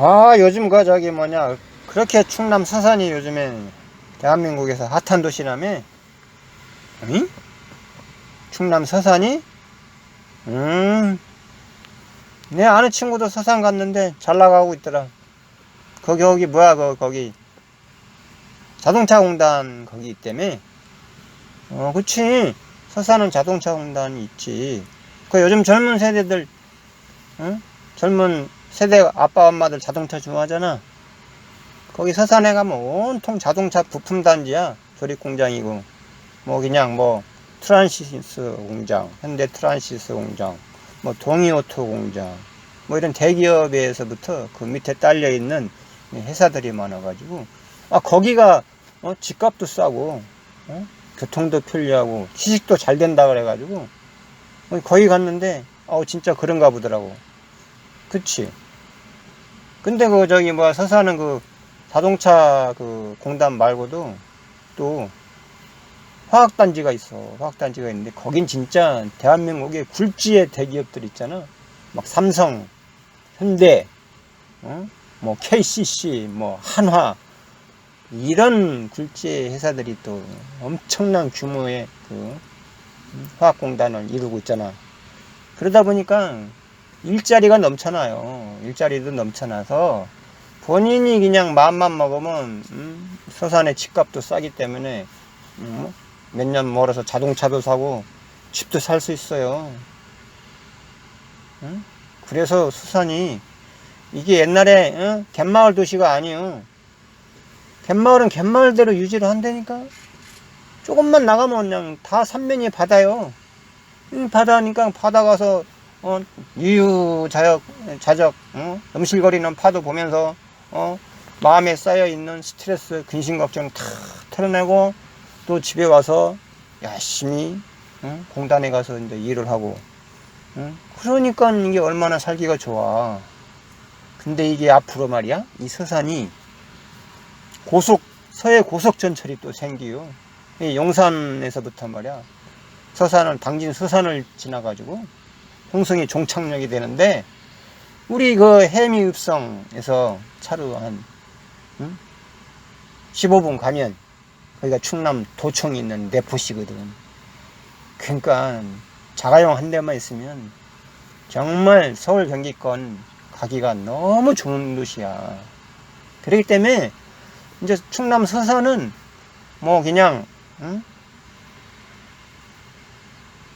아 요즘 그 저기 뭐냐 그렇게 충남 서산이 요즘에 대한민국에서 핫한 도시라며 응? 충남 서산이? 음. 내 아는 친구도 서산 갔는데 잘 나가고 있더라. 거기 거기 뭐야 그 거기 자동차 공단 거기 있다며. 어, 그치. 서산은 자동차 공단이 있지. 그 요즘 젊은 세대들, 응? 젊은 세대 아빠 엄마들 자동차 좋아하잖아. 거기 서산에 가면 온통 자동차 부품 단지야. 조립 공장이고. 뭐 그냥 뭐 트란시스 공장, 현대 트란시스 공장, 뭐 동이오토 공장, 뭐 이런 대기업에서부터 그 밑에 딸려 있는 회사들이 많아가지고 아 거기가 어, 집값도 싸고 어? 교통도 편리하고 취직도 잘 된다 그래가지고 어, 거기 갔는데 어 진짜 그런가 보더라고. 그치? 근데 그 저기 뭐 서사는 그 자동차 그 공단 말고도 또 화학단지가 있어. 화학단지가 있는데 거긴 진짜 대한민국의 굴지의 대기업들 있잖아. 막 삼성, 현대, 어? 뭐 KCC, 뭐 한화 이런 굴지의 회사들이 또 엄청난 규모의 그 화학공단을 이루고 있잖아. 그러다 보니까 일자리가 넘쳐나요. 일자리도 넘쳐나서 본인이 그냥 마음만 먹으면 음, 서산의 집값도 싸기 때문에 음, 몇년 멀어서 자동차도 사고 집도 살 수 있어요. 응? 그래서 수산이 이게 옛날에 응? 갯마을 도시가 아니요. 갯마을은 갯마을대로 유지를 한다니까. 조금만 나가면 그냥 다 삼면이 바다요. 응, 바다니까 바다 가서 어, 유유 자적 자적 어? 음실거리는 파도 보면서 어? 마음에 쌓여 있는 스트레스, 근심 걱정 다 털어내고 또 집에 와서 열심히 응? 공단에 가서 이제 일을 하고 응? 그러니까 이게 얼마나 살기가 좋아. 근데 이게 앞으로 말이야 이 서산이 고속 서해 고속 전철이 또 생기요. 이 용산에서부터 말이야 서산은 당진 서산을 지나가지고 홍성이 종착역이 되는데 우리 그 해미읍성에서 차로 한 응? 15분 가면 거기가 충남 도청이 있는 내포시거든. 그러니까 자가용 한 대만 있으면 정말 서울 경기권 가기가 너무 좋은 도시야. 그렇기 때문에 이제 충남 서산은 뭐 그냥 응?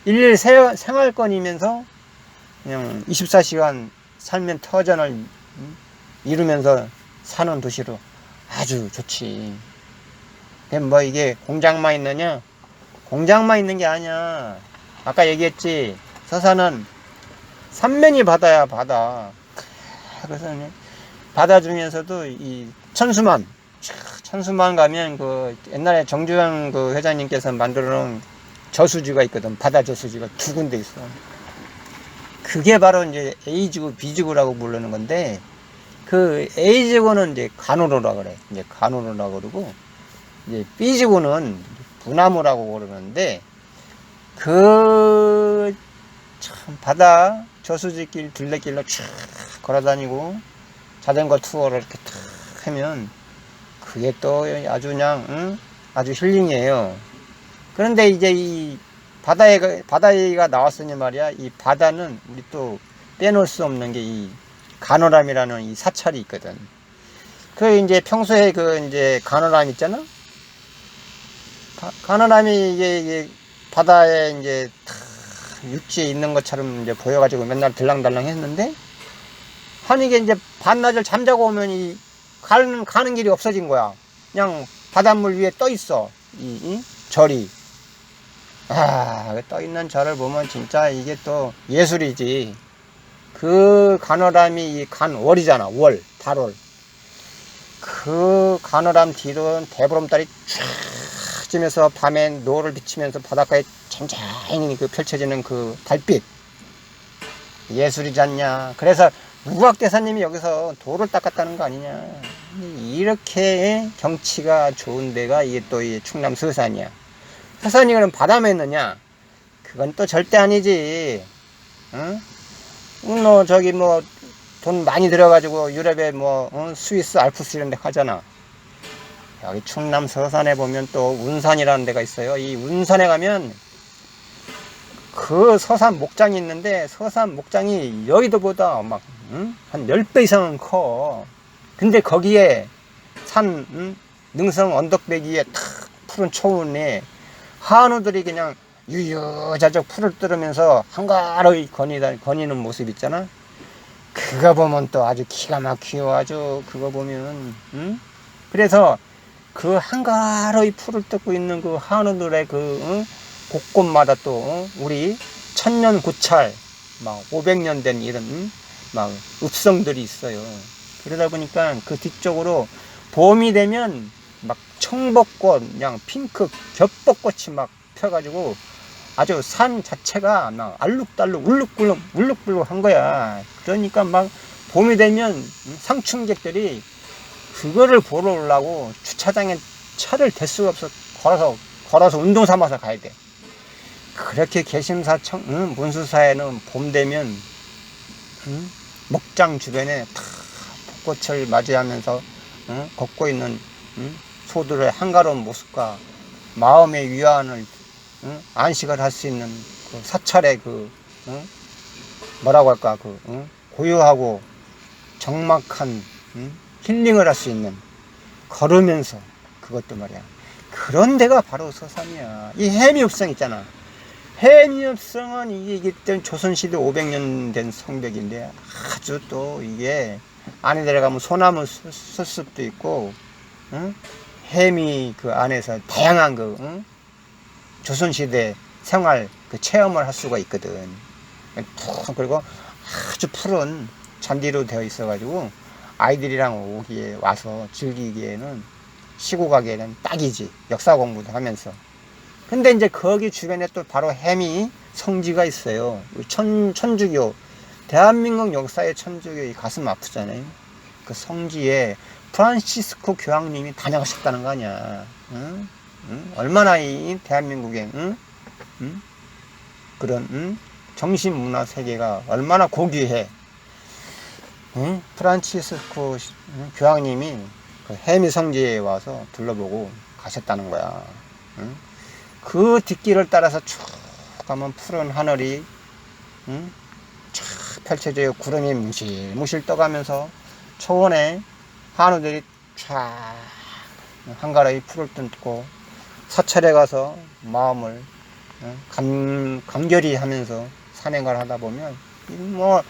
일일 세- 생활권이면서 그냥 24시간 살면 터전을 응? 이루면서 사는 도시로 아주 좋지. 그럼 뭐 이게 공장만 있느냐? 공장만 있는 게 아니야. 아까 얘기했지. 서산은 삼면이 바다야, 바다. 그래서 바다 중에서도 이 천수만, 촤, 천수만 가면 그 옛날에 정주영 그 회장님께서 만들어 놓은 저수지가 있거든. 바다 저수지가 두 군데 있어. 그게 바로 이제 A지구, B지구라고 부르는 건데, 그 A지구는 이제 간호로라 그래. 이제 간호로라 그러고, 이제 B지구는 분화무라고 그러는데, 그, 참, 바다 저수지길 둘레길로 쫙 걸어다니고, 자전거 투어를 이렇게 탁 하면, 그게 또 아주 그냥, 응? 아주 힐링이에요. 그런데 이제 이 바다에, 바다가 나왔으니 말이야, 이 바다는 우리 또 빼놓을 수 없는 게 이 간호람이라는 이 사찰이 있거든. 그 이제 평소에 그 이제 간호람 있잖아? 가- 간호람이 이게, 이게 바다에 이제 탁 육지에 있는 것처럼 이제 보여가지고 맨날 들랑달랑 했는데, 한 이게 이제 반나절 잠자고 오면 이 가는, 가는 길이 없어진 거야. 그냥 바닷물 위에 떠 있어. 이, 이 절이. 아, 떠 있는 절을 보면 진짜 이게 또 예술이지. 그 간호람이 이 간월이잖아. 월, 달월. 그 간호람 뒤로는 대보름달이 쫙 지면서 밤에 노를 비치면서 바닷가에 잔잔히 그 펼쳐지는 그 달빛. 예술이지 않냐. 그래서 무학대사님이 여기서 돌을 닦았다는 거 아니냐. 이렇게 경치가 좋은 데가 이게 또 이 충남 서산이야. 그럼 바다에 있느냐? 그건 또 절대 아니지. 응? 음, 뭐, 저기 뭐, 돈 많이 들어가지고 유럽에 뭐 어, 스위스 알프스 이런 데 가잖아. 여기 충남 서산에 보면 또 운산이라는 데가 있어요. 이 운산에 가면 그 서산 목장이 있는데 서산 목장이 여의도보다 막한 10배 이상은 커. 근데 거기에 산 응? 능성 언덕배기에 탁 푸른 초원에 한우들이 그냥 유유자적 풀을 뜯으면서 한가로이 거니다, 거니는 모습 있잖아. 그거 보면 또 아주 기가 막히요. 아주 그거 보면, 응? 그래서 그 한가로이 풀을 뜯고 있는 그 한우들의 그, 응? 곳곳마다 또, 응? 우리 천년 고찰, 막 500년 된 이런, 응? 막 읍성들이 있어요. 그러다 보니까 그 뒤쪽으로 봄이 되면 막 청벚꽃, 그냥 핑크 겹벚꽃이 막 펴가지고 아주 산 자체가 막 알룩달룩 울룩불룩 울룩불룩 한 거야. 그러니까 막 봄이 되면 상충객들이 그거를 보러 오려고 주차장에 차를 댈 수가 없어 걸어서 걸어서 운동 삼아서 가야 돼. 그렇게 개심사 청 응, 문수사에는 봄 되면 응? 목장 주변에 다 벚꽃을 맞이하면서 응? 걷고 있는 응? 소들의 한가로운 모습과 마음의 위안을 응? 안식을 할 수 있는 그 사찰의 그 응? 뭐라고 할까 그 응? 고요하고 적막한 응? 힐링을 할 수 있는 걸으면서 그것도 말이야 그런 데가 바로 서산이야 이 해미읍성 있잖아 해미읍성은 이게 이때 조선시대 500년 된 성벽인데 아주 또 이게 안에 들어가면 소나무 수- 수습도 있고 응? 해미 그 안에서 다양한 그 응? 조선시대 생활 그 체험을 할 수가 있거든. 푹 그리고 아주 푸른 잔디로 되어 있어가지고 아이들이랑 오기에 와서 즐기기에는 시고 가기에는 딱이지. 역사 공부도 하면서. 근데 이제 거기 주변에 또 바로 해미 성지가 있어요. 천, 천주교. 대한민국 역사의 천주교 이 가슴 아프잖아요. 그 성지에 프란시스코 교황님이 다녀가셨다는 거 아니야. 응? 응? 얼마나 이 대한민국의 응? 응? 그런 응? 정신 문화 세계가 얼마나 고귀해. 응? 프란치스코? 교황님이 그 해미 성지에 와서 둘러보고 가셨다는 거야. 응? 그 뒷길을 따라서 쭉 가면 푸른 하늘이 응? 쫙 펼쳐져요. 구름이 무실무실 떠가면서 초원에 한우들이 쫙 한가라이 풀을 뜯고 사찰에 가서 마음을 어, 감, 감결히 하면서 산행을 하다 보면 이뭐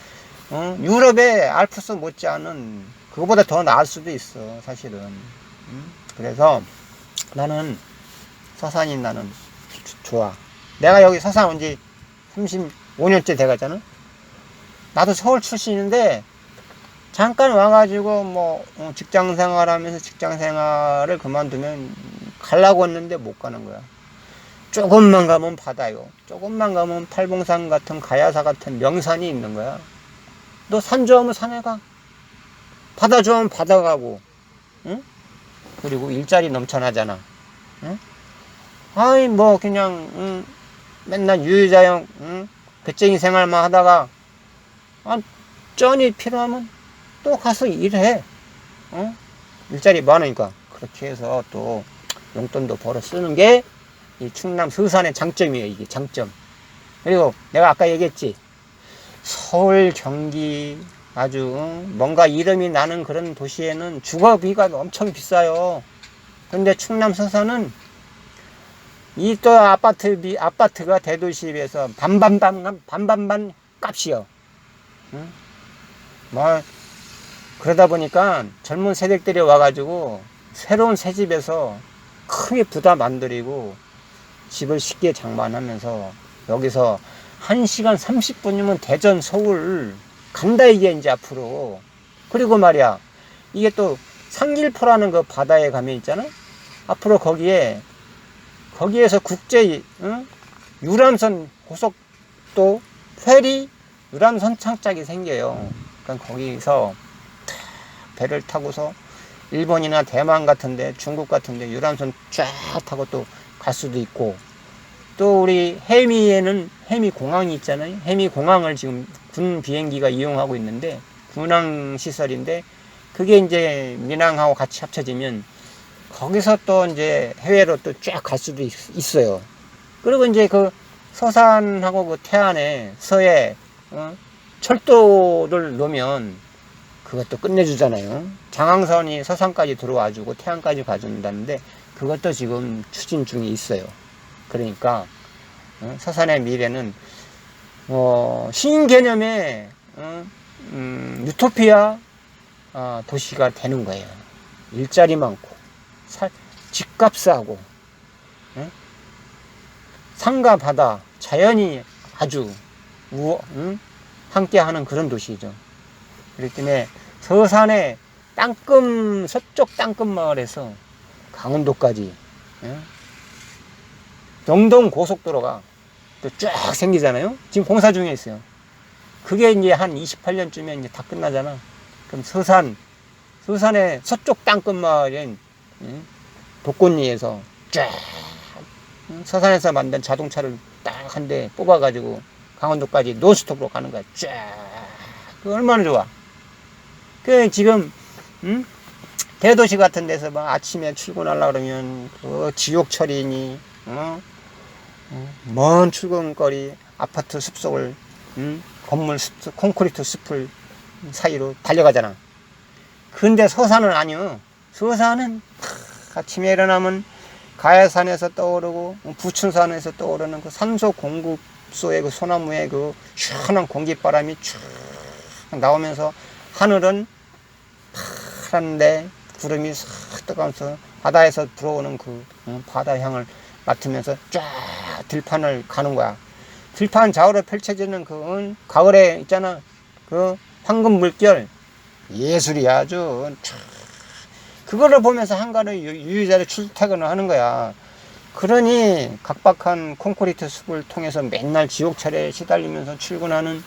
어, 유럽의 알프스 못지않은 그거보다 더 나을 수도 있어 사실은. 음? 그래서 나는 서산이 나는 조- 좋아. 내가 여기 서산 온 지 35년째 돼가잖아? 나도 서울 출신인데 잠깐 와가지고 뭐 어, 직장 생활하면서 직장 생활을 그만두면 가려고 했는데 못 가는 거야. 조금만 가면 바다요. 조금만 가면 팔봉산 같은 가야사 같은 명산이 있는 거야. 너 산 좋아하면 산에 가. 바다 좋아하면 바다 가고. 응? 그리고 일자리 넘쳐나잖아. 응? 아이 뭐 그냥 응, 맨날 유유자영 응? 배쟁이 생활만 하다가 아, 쩐이 필요하면 또 가서 일해. 어? 일자리 많으니까. 그렇게 해서 또 용돈도 벌어 쓰는 게 이 충남 서산의 장점이에요. 이게 장점. 그리고 내가 아까 얘기했지. 서울, 경기 아주 어? 뭔가 이름이 나는 그런 도시에는 주거비가 엄청 비싸요. 근데 충남 서산은 이 또 아파트 비 아파트가 대도시에 비해서 반반반 반반반 값이요. 응? 뭐 그러다 보니까 젊은 세대들이 와가지고 새로운 새 집에서 크게 부담 안 들이고 집을 쉽게 장만하면서 여기서 1시간 30분이면 대전 서울 간다 이게 이제 앞으로. 그리고 말이야 이게 또 상길포라는 그 바다에 가면 있잖아? 앞으로 거기에 거기에서 국제 응? 유람선 고속도 페리 유람선 창짝이 생겨요. 그러니까 거기서 탁 배를 타고서 일본이나 대만 같은데 중국 같은데 유람선 쫙 타고 또 갈 수도 있고 또 우리 해미에는 해미 공항이 있잖아요. 해미 공항을 지금 군 비행기가 이용하고 있는데 군항 시설인데 그게 이제 민항하고 같이 합쳐지면 거기서 또 이제 해외로 또 쫙 갈 수도 있, 있어요. 그리고 이제 그 서산하고 그 태안에 서해 어? 철도를 놓으면 그것도 끝내주잖아요. 장항선이 서산까지 들어와주고 태안까지 가준다는데 그것도 지금 추진 중에 있어요. 그러니까 어, 서산의 미래는 어, 신인 개념의 어, 음, 유토피아 아, 도시가 되는 거예요. 일자리 많고 살, 집값 싸고 예? 산과 바다 자연이 아주 우, 응? 함께하는 그런 도시죠. 그렇기 때문에 서산의 땅끝 서쪽 땅끝 마을에서 강원도까지 예? 영동 고속도로가 또 쫙 생기잖아요. 지금 공사 중에 있어요. 그게 이제 한 28년쯤에 이제 다 끝나잖아. 그럼 서산, 서산의 서쪽 땅끝 마을인 음, 독곤리에서 쫙 음, 서산에서 만든 자동차를 딱 한 대 뽑아가지고 강원도까지 노스톱으로 가는 거야. 쫙. 그 얼마나 좋아. 그 지금 음? 대도시 같은 데서 막 아침에 출근하려 그러면 그 지옥철이니 어? 어, 먼 출근거리 아파트 숲속을 음? 건물 숲 콘크리트 숲을 사이로 달려가잖아. 근데 서산은 아니요. 서산은 탁 아침에 일어나면 가야산에서 떠오르고 부춘산에서 떠오르는 그 산소 공급소의 그 소나무의 그 시원한 공기바람이 쭉 나오면서 하늘은 파란데 구름이 싹 떠가면서 바다에서 불어오는 그 어, 바다 향을 맡으면서 쫙 들판을 가는 거야. 들판 좌우로 펼쳐지는 그 어, 가을에 있잖아. 그 황금 물결 예술이야 아주. 촤. 그거를 보면서 한가를 유- 유유자를 출퇴근을 하는 거야. 그러니 각박한 콘크리트 숲을 통해서 맨날 지옥철에 시달리면서 출근하는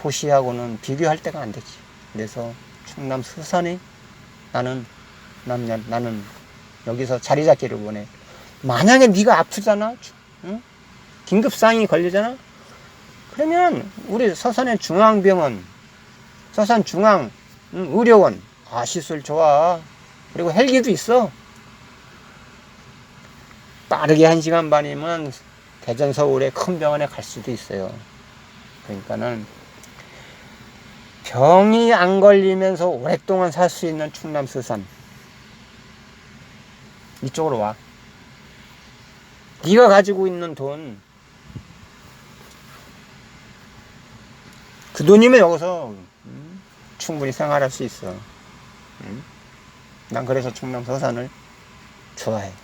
도시하고는 비교할 데가 안 되지. 그래서 충남 서산에 나는 난, 나는 여기서 자리 잡기를 원해. 만약에 네가 아프잖아, 응? 긴급 상황이 걸리잖아. 그러면 우리 서산의 중앙병원, 서산 중앙 응, 의료원, 아 시술 좋아. 그리고 헬기도 있어. 빠르게 한 시간 반이면 대전 서울의 큰 병원에 갈 수도 있어요. 그러니까는 병이 안 걸리면서 오랫동안 살 수 있는 충남 서산 이쪽으로 와. 네가 가지고 있는 돈, 그 돈이면 여기서 음, 충분히 생활할 수 있어. 음? 난 그래서 충남 서산을 좋아해.